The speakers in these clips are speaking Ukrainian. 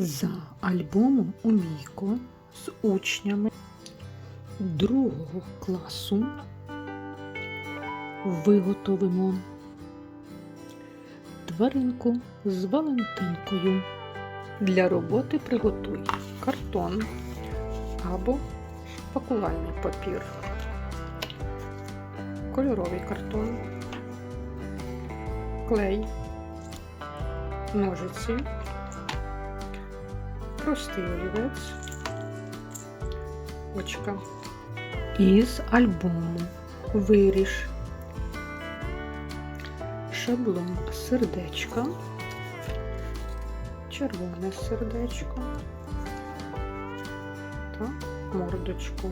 За альбомом Умійко з учнями другого класу. Виготовимо тваринку з Валентинкою. Для роботи приготуй картон або пакувальний папір, кольоровий картон, клей, ножиці, простий олівець, очка. Із альбому виріж шаблон сердечка, червоне сердечко та мордочку.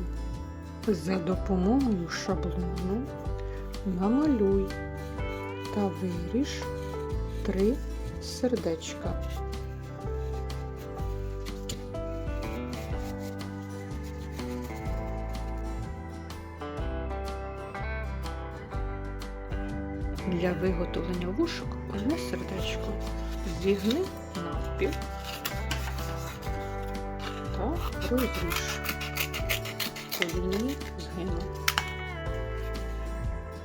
За допомогою шаблону намалюй та виріж три сердечка. Для виготовлення вушок. Одне сердечко зігни навпіл. Та розріж по згину.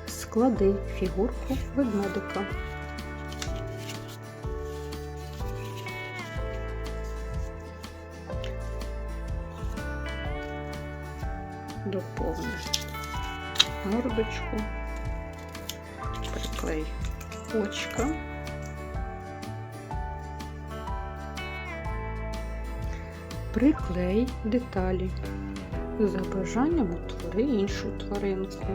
Склади фігурку ведмедика. Доповни. Мордочку, приклей очка. Приклей деталі. За бажанням утвори іншу тваринку.